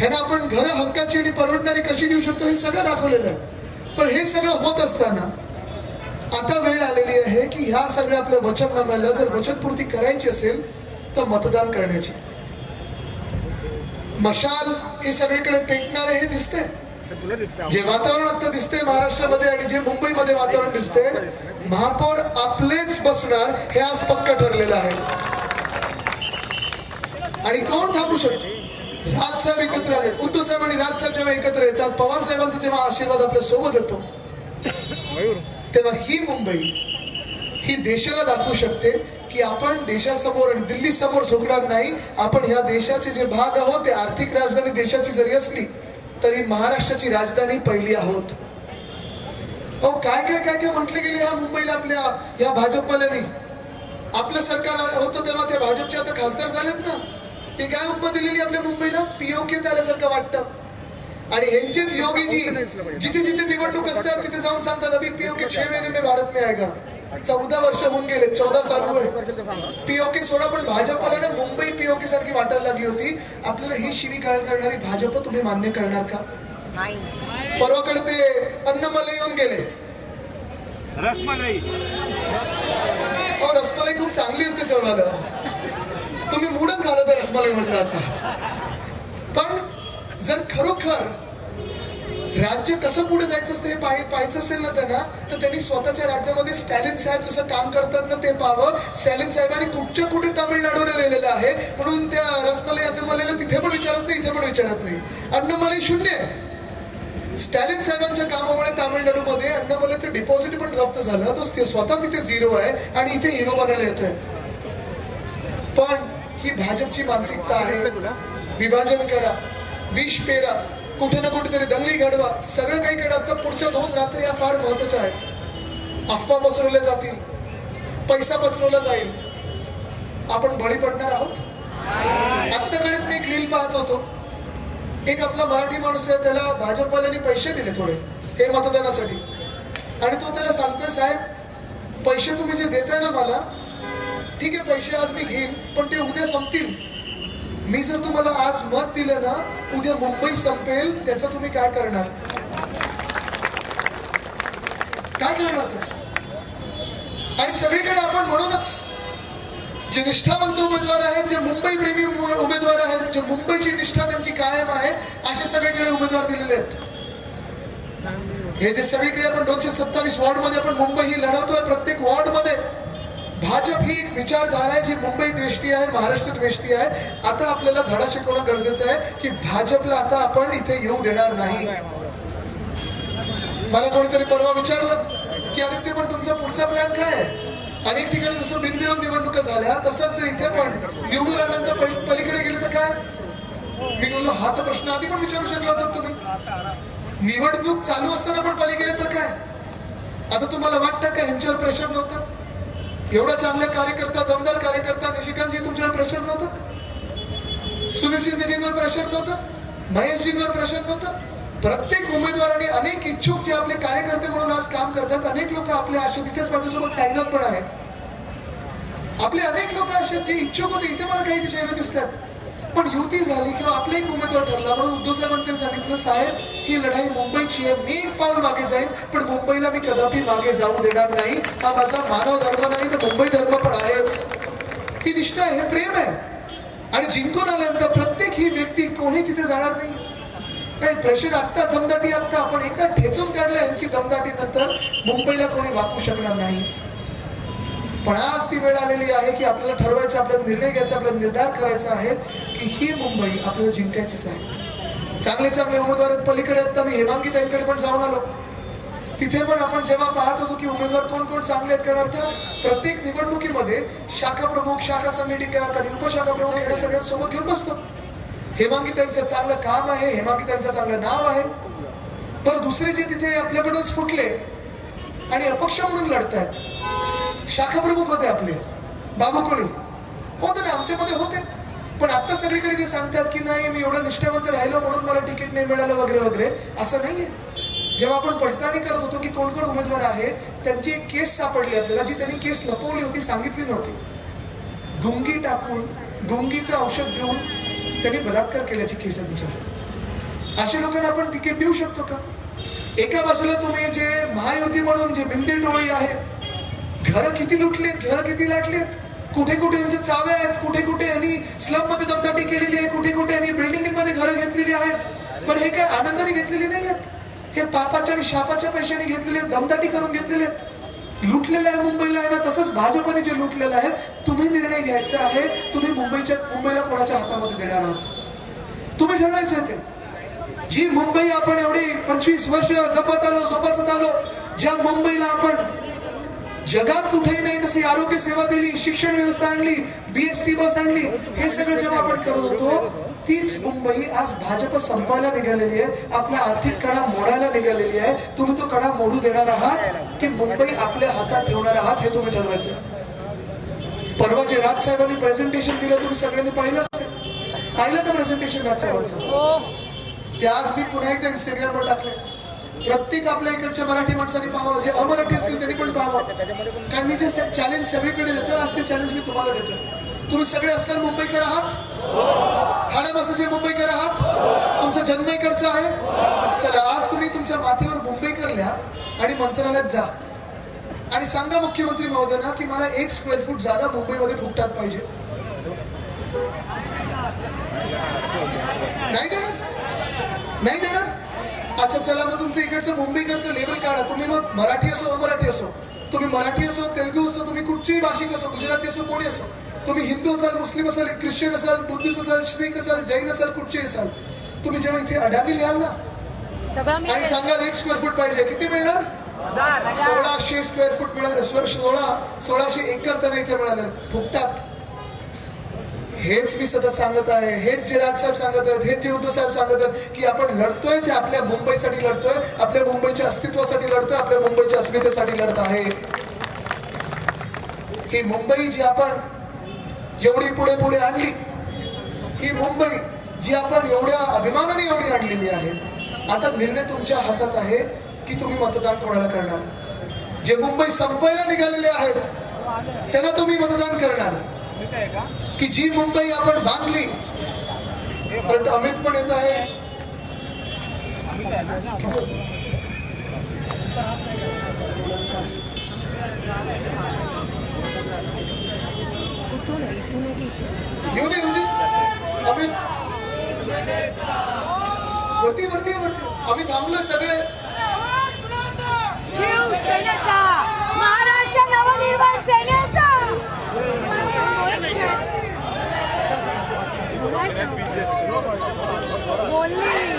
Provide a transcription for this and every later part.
ह्यांना आपण घर हक्काची आणि परवडणारी कशी देऊ शकतो हे सगळं दाखवलेलं आहे. पण हे सगळं होत असताना आता वेळ आलेली आहे की ह्या सगळ्या आपल्या वचननाम्याला जर वचनपूर्ती करायची असेल तर मतदान करण्याची. मशाल हे सगळीकडे पेटणार हे दिसतंय. जे वातावरण आता दिसते महाराष्ट्रामध्ये आणि जे मुंबईमध्ये वातावरण दिसते महापौर आपलेच बसणार हे आज पक्क ठरलेलं आहे. आणि कोण थांबू शकतो? राजसाहेब एकत्र आलेत. उद्धव साहेब आणि राजसाहेब जेव्हा एकत्र येतात पवार साहेबांचा जेव्हा आशीर्वाद आपल्यासोबत येतो तेव्हा ही मुंबई ही देशाला दाखवू शकते की आपण देशासमोर आणि दिल्ली समोर झुकणार नाही. आपण ह्या देशाचे जे भाग आहोत ते आर्थिक राजधानी देशाची जरी असली तरी महाराष्ट्राची राजधानी पहिली आहोत. अहो काय काय काय काय म्हटले गेले ह्या मुंबईला आपल्या या भाजपवाल्यांनी? आपलं सरकार होतं तेव्हा त्या भाजपचे आता खासदार झालेत ना. ते काय उपमा दिलेली आपल्या मुंबईला पीओके आल्यासारखं वाटतं. आणि ह्यांचेच योगीजी जिथे जिथे निवडणूक असतात तिथे जाऊन सांगतात अभी पीओके छह महीने में भारत में आएगा. चौदा वर्ष होऊन गेले चौदा चालू आहे पीओके सोडा पण भाजपवाल्यांना मुंबई पीओके सारखी वाटायला लागली होती. आपल्याला ही शिवी काय करणारी भाजप तुम्ही मान्य करणार का? नाही. परवाकडे ते अन्नमले येऊन गेले. रसमलाई. अहो रसमलाई खूप चांगली असते तुम्ही मूडच म्हटलं आता. पण जर खरोखर राज्य कसं पुढे जायचं असतं हे पाहायचं असेल ना त्यांना तर त्यांनी स्वतःच्या राज्यामध्ये स्टॅलिन साहेब जसं काम करतात ना ते पाहावं. स्टॅलिन साहेबांनी कुठच्या कुठे तामिळनाडूला लिहिलेलं आहे म्हणून त्या रसमलाई अन्नमलेला तिथे पण विचारत नाही इथे पण विचारत नाही. अन्नमलाई शून्य. आहे स्टॅलिन साहेबांच्या कामामुळे तामिळनाडूमध्ये अन्नमलेचं डिपॉझिट पण जप्त झालं. तो ते स्वतः तिथे झिरो आहे आणि इथे हिरो बनायला येतोय. ही भाजपची मानसिकता आहे. विभाजन करा विष पेरा कुठे ना कुठेतरी दंगली घडवा सगळं काही करा तर पुढच्या दोन रात्र या फार महत्त्वाच्या आहेत. अफवा पसरवल्या जातील पैसा पसरवला जाईल. आपण बळी पडणार आहोत? आत्ताकडेच मी एक रील पाहत होतो. एक आपला मराठी माणूस आहे त्याला भाजपवाल्यांनी पैसे दिले थोडे हे मतदानासाठी. आणि तो त्याला सांगतोय साहेब पैसे तुम्ही जे देताय ना मला ठीक आहे पैसे आज मी घेईन पण ते उद्या संपतील. मी जर तुम्हाला आज मत दिलं ना उद्या मुंबई संपेल त्याचं तुम्ही काय करणार? काय करणार त्याचं? आणि सगळीकडे आपण म्हणूनच जे निष्ठावंत उमेदवार आहेत जे मुंबई प्रेमी उमेदवार आहेत जे मुंबईची निष्ठा त्यांची कायम आहे असे सगळीकडे उमेदवार दिलेले आहेत. हे जे सगळीकडे आपण दोनशे सत्तावीस वॉर्डमध्ये आपण मुंबई ही लढवतोय प्रत्येक वॉर्डमध्ये भाजप ही एक विचारधारा आहे जी मुंबई द्वेष्टी आहे महाराष्ट्र द्वेष्टी आहे. आता आपल्याला धडा शिकवणं गरजेचं आहे की भाजपला आता आपण इथे येऊ देणार नाही. मला कोणीतरी परवा विचारलं की आदित्य पण तुमचा पुढचा प्लॅन काय आहे? अनेक ठिकाणी जसं बिनविरोध निवडणुका झाल्या तसंच इथे पण. निवडून आल्यानंतर पली- पलीकडे गेले तर काय? मी बोललो हा तर प्रश्न आधी पण विचारू शकला होता तुम्ही. निवडणूक चालू असताना पण पलीकडे तर काय? आता तुम्हाला वाटतं का ह्यांच्यावर प्रेशर नव्हतं? एवढा चांगला कार्यकर्ता दमदार कार्यकर्ता निशिकांतजी तुमच्यावर प्रेशर नव्हतं? सुनील शिंदेजींवर प्रेशर नव्हतं? महेशजींवर प्रेशर नव्हतं? प्रत्येक उमेदवार आणि अनेक इच्छुक जे आपले कार्यकर्ते म्हणून आज काम करतात अनेक लोक आपल्या असे तिथेच माझ्यासोबत साईनाथ पण आहे आपले अनेक लोक असे जे इच्छुक होते इथे मला काही शहरं दिसतात. पण युती झाली किंवा आपला एक उमेदवार ठरला. म्हणून उद्धव साहेबांनी सांगितलं साहेब ही लढाई मुंबईची आहे. मी एक पाऊल मागे जाईल पण मुंबईला मी कदापि मागे जाऊ देणार नाही. हा माझा मानव धर्म नाही तर मुंबई धर्म पण आहेच. ही निष्ठा आहे हे प्रेम आहे. आणि जिंकून आल्यानंतर प्रत्येक ही व्यक्ती कोणी तिथे जाणार नाही. काही प्रेशर आत्ता दमदाटी आत्ता आपण एकदा ठेचून काढलं यांची दमदाटी नंतर मुंबईला कोणी वाकू शकणार नाही. पण आज ती वेळ आलेली आहे की आपल्याला ठरवायचं आपल्याला निर्णय घ्यायचा आपल्याला निर्धार करायचा आहे की ही मुंबई आपल्याला जिंकायचीच आहे. चांगले चांगले उमेदवार पलीकडे आता मी हेमांगी ताईंकडे पण जाऊन आलो. तिथे पण आपण जेव्हा पाहत होतो की उमेदवार कोण कोण चांगले आहेत कारण अर्थात प्रत्येक निवडणुकीमध्ये शाखा प्रमुख शाखा समिती कधी उपशाखा प्रमुख यांना सगळ्यांसोबत घेऊन बसतो. हेमांगी त्यांचं चांगलं काम आहे हेमांगी त्यांचं चांगलं नाव आहे. पण दुसरे जे तिथे आपल्याकडूनच फुटले आणि अपक्ष म्हणून लढतायत शाखा प्रमुख होते आपले. बाबू कोळी होते ना आमच्यामध्ये होते. पण आता सगळीकडे जे सांगतात की नाही मी एवढं निष्ठावंत राहिलो म्हणून मला तिकीट नाही मिळालं वगैरे वगैरे असं नाहीये. जेव्हा आपण पडताळणी करत होतो की कोण कोण उमेदवार आहे त्यांची एक केस सापडली आपल्याला जी त्यांनी केस लपवली होती सांगितली नव्हती. गुंगी टाकून गुंगीचं औषध देऊन त्यांनी बलात्कार केल्याची केस त्यांच्यावर अशा लोकांना आपण तिकीट देऊ शकतो का? एका बाजूला तुम्ही जे महायुती म्हणून जे मिंदी टोळी आहे घर किती लुटलेत घर किती लाटलेत? कुठे कुठे यांचे चावे आहेत कुठे कुठे यांनी स्लममध्ये दमदाटी केलेली आहे कुठे कुठे यांनी बिल्डिंगमध्ये घरं घेतलेली आहेत? पण हे काय आनंदाने घेतलेले नाही आहेत हे पापाच्या आणि शापाच्या पैशाने घेतलेले आहेत दमदाटी करून घेतलेले आहेत? लुटलेलं आहे मुंबईला आहे ना तसंच भाजपने जे लुटलेलं आहे तुम्ही निर्णय घ्यायचा आहे तुम्ही मुंबईच्या मुंबईला कोणाच्या हातामध्ये देणार आहात? तुम्ही ठरवायचं ते. जी मुंबई आपण एवढी पंचवीस वर्ष जपत आलो जोपासत आलो ज्या मुंबईला आपण जगात कुठेही नाही तशी आरोग्य सेवा दिली शिक्षण व्यवस्था आणली बीएसटी बस आणली हे सगळं जेव्हा आपण करत होतो तीच मुंबई आज भाजप संपवायला निघालेली आहे आपल्या आर्थिक कणा मोडायला निघालेली आहे. तुम्ही तो कणा मोडू देणार आहात की मुंबई आपल्या हातात ठेवणार आहात हे तुम्ही ठरवायचं. परवा जे राज साहेबांनी प्रेझेंटेशन दिलं तुम्ही सगळ्यांनी पाहिलं असेल पाहिलं का प्रेझेंटेशन राज साहेबांचं? ते आज मी पुन्हा एकदा इंस्टाग्रामवर टाकले प्रत्येक आपल्या इकडच्या मराठी माणसाने पाहावं जे अमराठी असतील त्यांनी पण पाहावं. कारण मी जे चॅलेंज सगळीकडे देतो आज ते चॅलेंज मी तुम्हाला देतो तुम्ही सगळे असाल मुंबईकर आहात? हाडामासाचे मुंबईकर आहात? तुमचा जन्म इकडचा आहे? चला आज तुम्ही तुमच्या माथ्यावर मुंबईकर लिहा आणि मंत्रालयात जा. आणि सांगा मुख्यमंत्री महोदयांना की मला एक स्क्वेअर फूट जागा मुंबईमध्ये फुकटात पाहिजे. नाही देणार? नाही देणार? अच्छा चला मग तुमचं इकडचं मुंबईकडचं लेबल काढा. तुम्ही मग मराठी असो अमराठी असो. तुम्ही मराठी असो तेलुगू असो तुम्ही कुठचीही भाषिक असो गुजराती असो कोणी असो. तुम्ही हिंदू असाल मुस्लिम असाल ख्रिश्चन असाल बुद्धिस्ट असाल शीख असाल जैन असाल कुठचे असाल. तुम्ही जेव्हा इथे अडाणी लिहाल ना आणि सांगाल एक स्क्वेअर फूट पाहिजे. किती मिळणार? सोळाशे स्क्वेअर फूट मिळाले सोळा सोळाशे एकर त्यांना इथे मिळाले फुकटात. हेच मी सतत सांगत आहे हेच जे राजसाहेब सांगत आहेत हेच जे उद्धव साहेब सांगत आहेत की आपण लढतोय ते आपल्या मुंबईसाठी लढतोय आपल्या मुंबईच्या अस्तित्वासाठी लढतोय आपल्या मुंबईच्या अस्मितेसाठी लढत आहे. ही मुंबई जी आपण जेवढी पुढे पुढे आणली ही मुंबई जी आपण एवढ्या अभिमानाने एवढी आणलेली आहे आता निर्णय तुमच्या हातात आहे की तुम्ही मतदान कोणाला करणार? जे मुंबई संपवायला निघालेले आहेत त्यांना तुम्ही मतदान करणार. की? जी मुंबई आपण बांधली परंतु अमित पण येत आहे. येऊ दे येऊ दे. अमित. वरती वरती वरती. आम्ही थांबलोय सगळे. शिवसेनेचा महाराष्ट्र नवनिर्माण सेनेचा. बोलली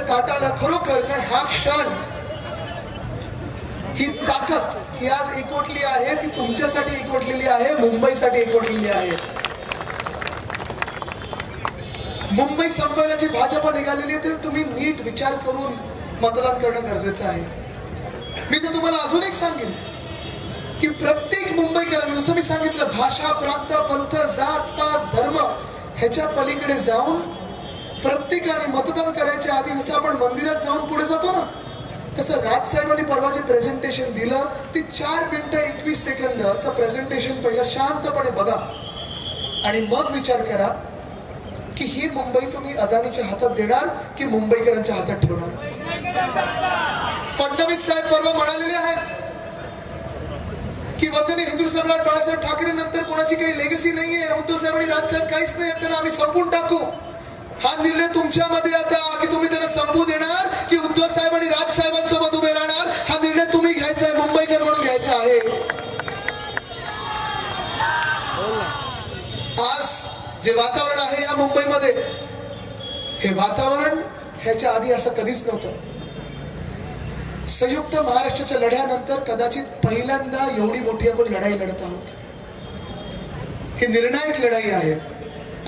वरती आलं खरोखर कारण हा क्षण ही ताकद ही आज एकवटली आहे ती तुमच्यासाठी एकवटलेली आहे मुंबईसाठी एकवटलेली आहे. मुंबई संपवायला जी भाजप निघालेली आहे ते तुम्ही नीट विचार करून मतदान करणं गरजेचं आहे. मी तर तुम्हाला अजून एक सांगेन की प्रत्येक मुंबईकरांनी जसं मी सांगितलं भाषा प्रांत पंथ जात पात धर्म ह्याच्या पलीकडे जाऊन प्रत्येकाने मतदान करायच्या आधी जसं आपण मंदिरात जाऊन पुढे जातो ना तसं राजसाहेबांनी परवा जे प्रेझेंटेशन दिलं ते चार मिनिटं एकवीस सेकंदचं प्रेझेंटेशन पहिलं शांतपणे बघा. आणि मग विचार करा की ही मुंबई तुम्ही अदानीच्या हातात देणार की मुंबईकरांच्या हातात ठेवणार? फडणवीस साहेब परवा म्हणालेले आहेत की वंदने हिंदू सम्राट बाळासाहेब ठाकरे नंतर कोणाची काही लेगसी नाहीये उद्धव साहेब आणि राजसाहेब काहीच नाही त्यांना आम्ही संपून टाकू. हा निर्णय तुमच्यामध्ये आता की तुम्ही त्यांना संपू देणार की उद्धव साहेब आणि राजसाहेबांसोबत उभे राहणार हा निर्णय तुम्ही घ्यायचा आहे मुंबईकर म्हणून घ्यायचा आहे. आज जे वातावरण आहे या मुंबईमध्ये हे वातावरण ह्याच्या आधी असं कधीच नव्हतं. संयुक्त महाराष्ट्राच्या लढ्यानंतर कदाचित पहिल्यांदा एवढी मोठी आपण लढाई लढत आहोत. ही निर्णायक लढाई आहे.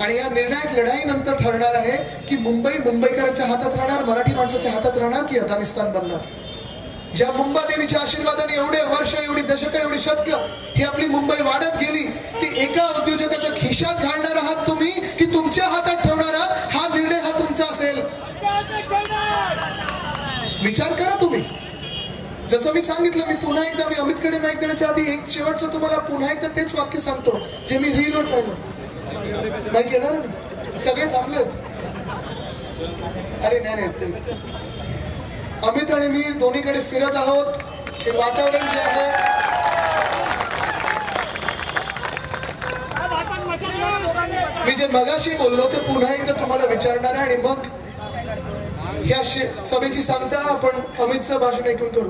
आणि या निर्णायक लढाईनंतर ठरणार आहे की मुंबई मुंबईकरांच्या हातात राहणार मराठी माणसाच्या हातात राहणार की अफगाणिस्तान बनणार? ज्या मुंबा देवीच्या आशीर्वादाने एवढे वर्ष एवढी दशक एवढी शतक ही आपली मुंबई वाढत गेली ती एका उद्योजकाच्या खिशात घालणार आहात तुम्ही की तुमच्या हातात ठेवणार आहात? हा निर्णय हा तुमचा असेल. विचार करा तुम्ही. जसं मी सांगितलं मी पुन्हा एकदा मी अमितकडे माहिती देण्याच्या आधी एक शेवटचं तुम्हाला पुन्हा एकदा तेच वाक्य सांगतो जे मी रीलवर पाहिलं. नाही येणार ना सगळे थांबलेत अरे नाही नाही ते अमित आणि मी दोन्हीकडे फिरत आहोत. हे वातावरण जे आहे मी जे मगाशी बोललो ते पुन्हा एकदा तुम्हाला विचारणार आहे आणि मग ह्या सभेची सांगता आपण अमितचं भाषण ऐकून करू.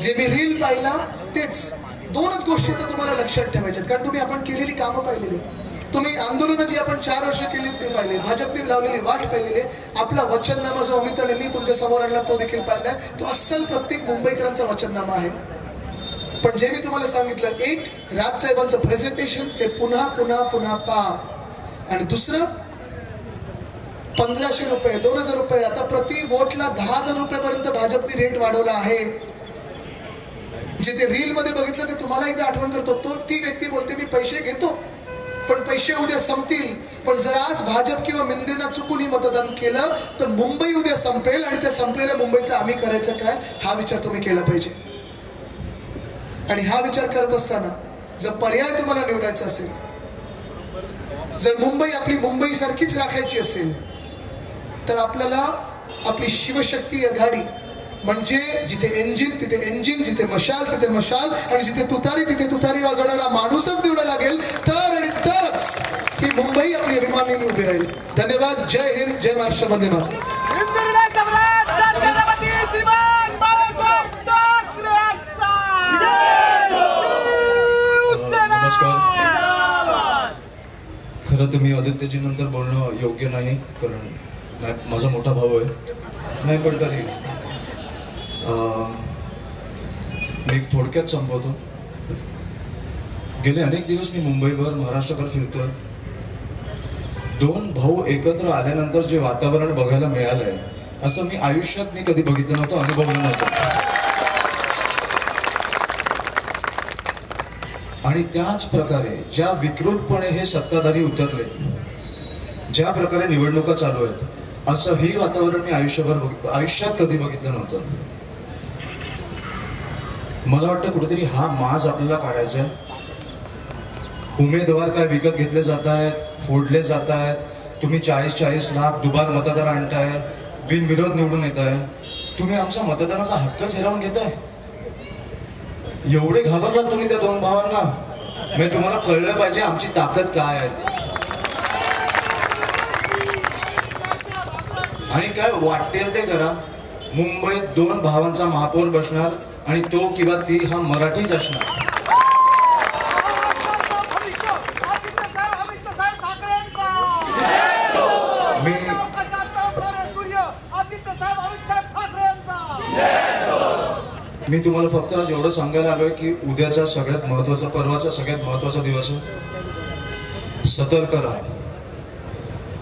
जे मी रील पाहिला तेच दोनच गोष्टी आता तुम्हाला लक्षात ठेवायच्यात कारण तुम्ही आपण केलेली कामं पाहिलेली आहेत. तुम्ही आंदोलनं जी आपण चार वर्ष केली ते पाहिले भाजपने लावलेली वाट पाहिलेली आपला वचननामा जो अमित आणि तुमच्यासमोर आणला तो देखील पाहिलाय. तो अस्सल प्रत्येक मुंबईकरांचा वचननामा आहे. पण जे मी तुम्हाला सांगितलं एक राजसाहेबांचं प्रेझेंटेशन हे पुन्हा पुन्हा पुन्हा पहा. आणि दुसरं पंधराशे रुपये दोन हजार रुपये आता प्रति वोटला दहा हजार रुपयापर्यंत भाजपने रेट वाढवला आहे. जे ते रील मध्ये बघितलं ते तुम्हाला एकदा आठवण करतो. तो ती व्यक्ती बोलते मी पैसे घेतो. पण पैसे उद्या संपतील. पण जर आज भाजप किंवा मिंदेना चुकून मतदान केलं तर मुंबई उद्या संपेल आणि त्या संपलेल्या मुंबईचं आम्ही करायचं काय? हा विचार तुम्ही केला पाहिजे. आणि हा विचार करत असताना जर पर्याय तुम्हाला निवडायचा असेल जर मुंबई आपली मुंबई सारखीच राखायची असेल तर आपल्याला आपली शिवशक्ती आघाडी म्हणजे जिथे इंजिन तिथे इंजिन जिथे मशाल तिथे मशाल आणि जिथे तुतारी तिथे तुतारी वाजवणारा माणूसच निवडा लागेल. तर आणि तरच ही मुंबई आपली अभिमानाने उभी राहील. धन्यवाद. जय हिंद जय महाराष्ट्र. वंदे नमस्कार. खरं तर मी आदित्यजी नंतर बोलणं योग्य नाही कारण नाही माझा मोठा भाऊ आहे. नाही पण तरी मी थोडक्यात संपवतो. गेले अनेक दिवस मी मुंबईभर महाराष्ट्रभर फिरतोय. दोन भाऊ एकत्र आल्यानंतर जे वातावरण बघायला मिळालंय असं मी आयुष्यात मी कधी बघितलं नव्हतं अनुभवलं नव्हतं. आणि त्याच प्रकारे ज्या विकृतपणे हे सत्ताधारी उतरले ज्या प्रकारे निवडणुका चालू आहेत असं ही वातावरण मी आयुष्यभर बघ- आयुष्यात कधी बघितलं नव्हतं. मला वाटतं कुठेतरी हा माज आपल्याला काढायचा आहे. उमेदवार काय विकत घेतले जात आहेत फोडले जात आहेत तुम्ही चाळीस चाळीस लाख दुबार मतदार आणताय बिनविरोध निवडून येत आहे तुम्ही आमचा मतदानाचा हक्कच हिरावून घेताय. एवढे घाबरलात तुम्ही त्या दोन भावांना. म्हणजे तुम्हाला कळलं पाहिजे आमची ताकद काय आहे. आणि काय वाटेल ते करा. मुंबईत दोन भावांचा महापौर बसणार आणि तो किंवा ती हा मराठीच असणार. मी मी तुम्हाला फक्त आज एवढं सांगायला आलोय की उद्याचा सगळ्यात महत्त्वाचा पर्वाचा सगळ्यात महत्त्वाचा दिवस आहे. सतर्क राहा.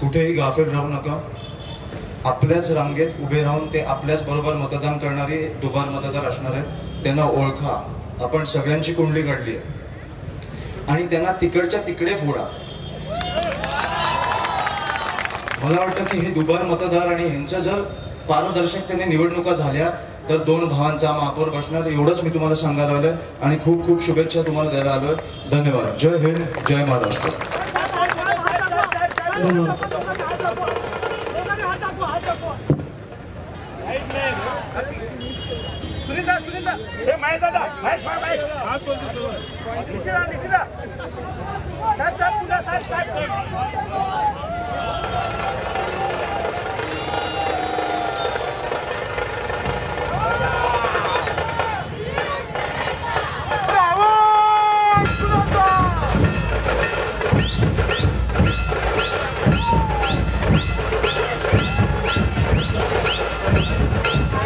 कुठेही गाफील राहू नका. आपल्याच रांगेत उभे राहून ते आपल्याच बरोबर मतदान करणारे दुबार मतदार असणार आहेत. त्यांना ओळखा. आपण सगळ्यांची कुंडली काढली आहे. आणि त्यांना तिकडच्या तिकडे फोडा. मला वाटतं की हे दुबार मतदार आणि ह्यांचं जर पारदर्शकतेने निवडणुका झाल्या तर दोन भावांचा महापौर बसणार एवढंच मी तुम्हाला सांगायला आलोय. आणि खूप खूप शुभेच्छा तुम्हाला द्यायला आलोय. धन्यवाद. जय हिंद जय महाराष्ट्र. सुनीता सुनीता हे महेश दादा महेश महेश हात बोलतो सर्व निशिदा निशिदा साहेब साहेब पुन्हा साहेब साहेब